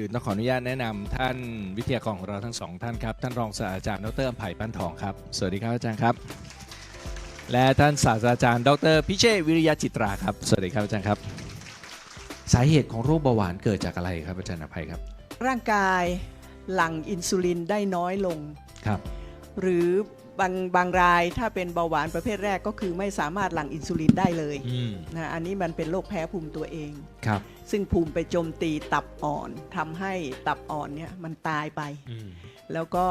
คือต้องขออนุญาตแนะนำท่านวิทยากรของเราทั้งสองท่านครับ ท่านรองศาสตราจารย์ดรอภัยปั้นทองครับ สวัสดีครับอาจารย์ครับ และท่านศาสตราจารย์ ดรพิเชษฐ์วิริยะจิตราครับ สวัสดีครับอาจารย์ครับ สาเหตุของโรคเบาหวานเกิดจากอะไรครับอาจารย์อภัยครับ ร่างกายหลั่งอินซูลินได้น้อยลงครับ หรือ บางบางรายถ้าเป็นเบาหวานประเภทแรกก็คือไม่สามารถหลั่งอินซูลินได้เลยอืมนะอันนี้มันเป็นโรคแพ้ภูมิตัวเอง ครับซึ่งภูมิไปโจมตีตับอ่อนทำให้ตับอ่อนเนี่ยมันตายไป อืม แล้วก็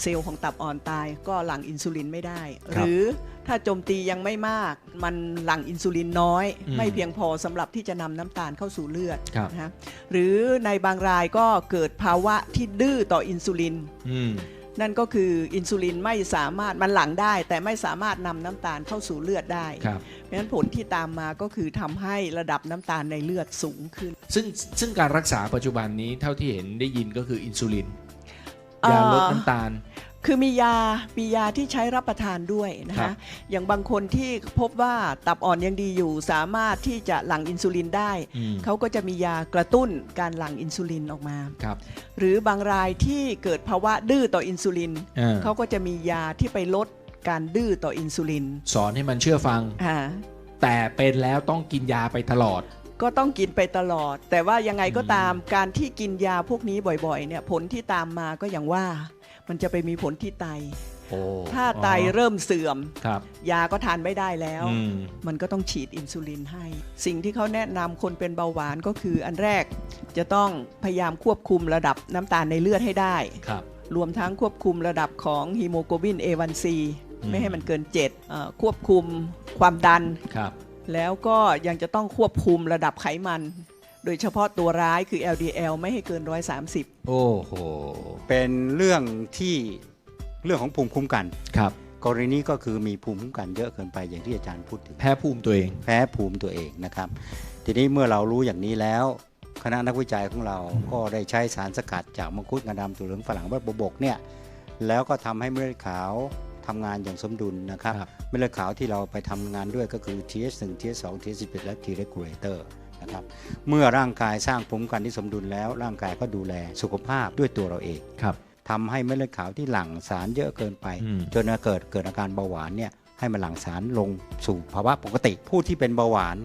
เซลล์ของตับอ่อนตายก็หลั่งอินซูลินไม่ได้ คหรับรือถ้าโจมตียังไม่มาก มันหลั่งอินซูลินน้อย อืมไม่เพียงพอสำหรับที่จะนำน้ำตาลเข้าสู่เลือดครับ นะฮะหรือในบางรายก็เกิดภาวะที่ดื้อต่ออินซูลิน อืม นั่นก็คืออินซูลินไม่สามารถมันหลั่งได้ แต่ไม่สามารถนำน้ำตาลเข้าสู่เลือดได้ครับเพราะฉะนั้นผลที่ตามมาก็คือทำให้ระดับน้ำตาลในเลือดสูงขึ้น ซึ่งซึ่งการรักษาปัจจุบันนี้เท่าที่เห็นได้ยินก็คืออินซูลินเอ่อยาลดน้ำตาล คือมียา มียาที่ใช้รับประทานด้วยนะครัคะ บ อย่างบางคนที่พบว่าตับอ่อนยังดีอยู่ สามารถที่จะหลั่งอินซูลินได้ อืมเขาก็จะมียากระตุ้นการหลั่งอินซูลินออกมา ครับหรือบางรายที่เกิดภาวะดื้อต่ออินซูลินเออเขาก็จะมียาที่ไปลดการดื้อต่ออินซูลินสอนให้มันเชื่อฟัง อ่าแต่เป็นแล้วต้องกินยาไปตลอด ก็ต้องกินไปตลอด แต่ว่ายังไงก็ตามการที่กินยาพวกนี้บ่อยๆเนี่ยผลที่ตามมาก็อย่างว่า มันจะไปมีผลที่ไตโอ้ถ้าไตเริ่มเสื่อมครับยาก็ทานไม่ได้แล้วอืมมันก็ต้องฉีดอินซูลินให้ สิ่งที่เขาแนะนำคนเป็นเบาหวานก็คืออันแรกจะต้องพยายามควบคุมระดับน้ำตาลในเลือดให้ได้ครับรวมทั้งควบคุมระดับของฮีโมโกลบิน A1C อืมไม่ให้มันเกิน7เอ่อควบคุมความดันครับแล้วก็ยังจะต้องควบคุมระดับไขมัน โดยเฉพาะตัวร้ายคือ LDL ไม่ให้เกิน 130 โอ้โห เป็นเรื่องที่เรื่องของภูมิคุ้มกัน ครับ กรณีนี้ก็คือมีภูมิคุ้มกันเยอะเกินไปอย่างที่อาจารย์พูดถึง แพ้ภูมิตัวเอง แพ้ภูมิตัวเองนะครับ ทีนี้เมื่อเรารู้อย่างนี้แล้ว คณะนักวิจัยของเราก็ได้ใช้สารสกัดจากมังคุดงาดำตัวเหลืองฝรั่งใบบกเนี่ย แล้วก็ทำให้เม็ดเลือดขาวทำงานอย่างสมดุลนะครับครับ เม็ดเลือดขาวที่เราไปทำงานด้วยก็คือ TH1 TH2 TH11 และ T regulator นะครับเมื่อร่างกายสร้างภูมิคุ้มกันที่สมดุลแล้ว ร่างกายก็ดูแลสุขภาพด้วยตัวเราเองครับทำให้เม็ดเลือดขาวที่หลั่งสารเยอะเกินไป อืม จนเกิดเกิดอาการเบาหวานเนี่ยให้มันหลั่งสารลงสู่ภาวะปกติ ผู้ที่เป็นเบาหวาน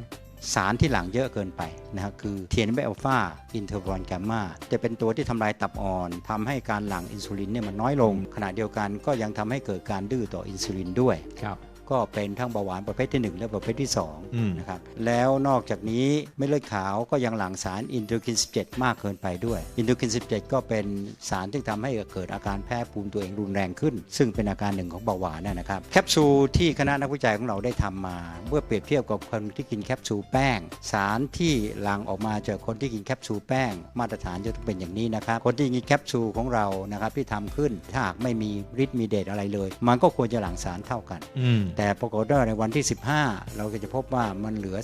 สารที่หลั่งเยอะเกินไปนะครับคือเทียนเบอัลฟาอินเทอร์ฟอนแกมมาจะเป็นตัวที่ทำลายตับอ่อนทำให้การหลั่งอินซูลินเนี่ยมันน้อยลง ขณะเดียวกันก็ยังทำให้เกิดการดื้อต่ออินซูลินด้วย ครับ ก็เป็นทั้งเบาหวานประเภทที่ 1 และประเภทที่อืม2นะครับแล้วนอกจากนี้เม็ดเลือดขาวก็ยังหลั่งสารอินเทอร์คิน 17 มากเกินไปด้วย อินเทอร์คิน 17 ก็เป็นสารที่ทำให้เกิดอาการแพ้ภูมิตัวเองรุนแรงขึ้น ซึ่งเป็นอาการหนึ่งของเบาหวานนะนะครับแคปซูลที่คณะนักวิจัยของเราได้ทำมา เมื่อเปรียบเทียบกับคนที่กินแคปซูลแป้ง สารที่หลั่งออกมาจากคนที่กินแคปซูลแป้ง มาตรฐานจะต้องเป็นอย่างนี้นะครับคนที่กินแคปซูลของเรานะครับที่ทำขึ้นถ้าหากไม่มีฤทธิ์มีเดชอะไรเลย มันก็ควรจะหลั่งสารเท่ากันอืมแต่ปรากฏว่าในวันที่ 15 เราก็จะพบว่ามันเหลือ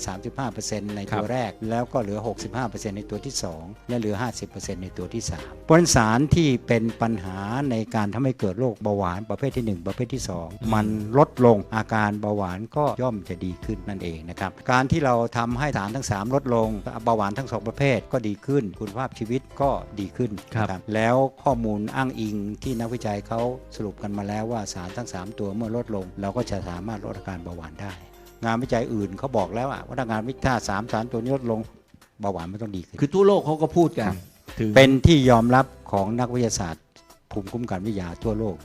35%ในครัตัวบแรก แล้วก็เหลือ 65%ในตัวที่ 2 และเหลือ 50%ในตัวที่3เพราะฉะนั้นสารที่เป็นปัญหาในการทำให้เกิดโรคเบาหวานประเภทที่ 1 ประเภทที่ 2 มันลดลงอาการเบาหวานก็ย่อมจะดีขึ้นนั่นเองนะครับการที่เราทำให้สารทั้ง 3 ลดลงเบาหวานทั้ง 2 ประเภทก็ดีขึ้น คุณภาพชีวิตก็ดีขึ้นครับนะแล้วข้อมูลอ้างอิงที่นักวิจัยเขาสรุปกันมาแล้วว่าสารทั้ง 3 ตัวเมื่อลดลง เราก็จะสามารถลดอาการเบาหวานได้ งานวิจัยอื่นเขาบอกแล้วอะว่าถ้างานวิจัยสามสารตัวนี้ลดลงเบาหวานไม่ต้องดีขึ้นคือทั่วโลกเขาก็พูดกันถึงเป็นที่ยอมรับของนักวิทยาศาสตร์ภูมิคุ้มกันวิทยาทั่วโลก